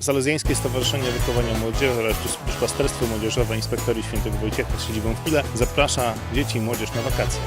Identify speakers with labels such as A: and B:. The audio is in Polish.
A: Salezjańskie Stowarzyszenie Wychowania Młodzieży oraz Duszpasterstwo Młodzieżowe Inspektorii Świętego Wojciecha z siedzibą w Pile zaprasza dzieci i młodzież na wakacje.